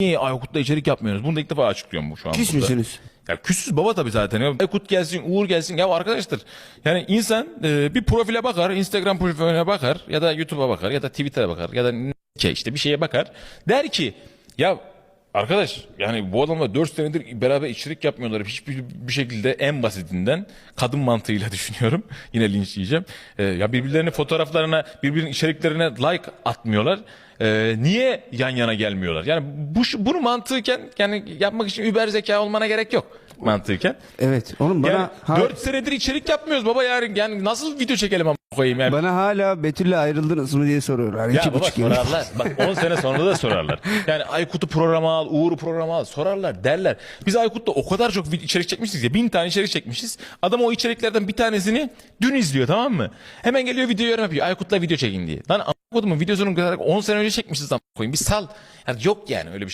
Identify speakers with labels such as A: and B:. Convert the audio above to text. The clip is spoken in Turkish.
A: niye Aykut'la içerik yapmıyorsunuz? Bunu da ilk defa açıklıyorum bu şu an.
B: Küs
A: burada.
B: müsünüz?
A: Ya küsüz baba tabii zaten. Ya. Aykut gelsin, Uğur gelsin. Ya arkadaşlar yani insan e, bir profile bakar, Instagram profiline bakar ya da YouTube'a bakar ya da Twitter'a bakar ya da ne işte bir şeye bakar. Der ki ya arkadaş yani bu adamla 4 senedir beraber içerik yapmıyorlar. Hiçbir bir şekilde en basitinden kadın mantığıyla düşünüyorum. Yine linç yiyeceğim. E, ya birbirlerinin fotoğraflarına, birbirinin içeriklerine like atmıyorlar. E, niye yan yana gelmiyorlar? Yani bu bunu mantıken yani yapmak için über zeka olmana gerek yok mantıken.
B: Evet. Oğlum bana
A: Yani
B: ha- 4
A: 4 senedir içerik yapmıyoruz baba yani, yani nasıl video çekelim ama koyayım yani.
B: bana hala Betül'le ayrıldınız mı diye soruyorlar.
A: Ya
B: İki
A: baba
B: buçuk yıl.
A: sorarlar. Bak 10 sene sonra da sorarlar. Yani Aykut'u programa al, Uğur'u programa al. Sorarlar derler. Biz Aykut'ta o kadar çok vid- içerik çekmişiz ya. Bin tane içerik çekmişiz. Adam o içeriklerden bir tanesini dün izliyor tamam mı? Hemen geliyor video yorum yapıyor. Aykut'la video çekin diye. Lan Aykut'un videosunu kadar 10 sene önce çekmişiz lan koyayım. Bir sal. Yani yok yani öyle bir şey.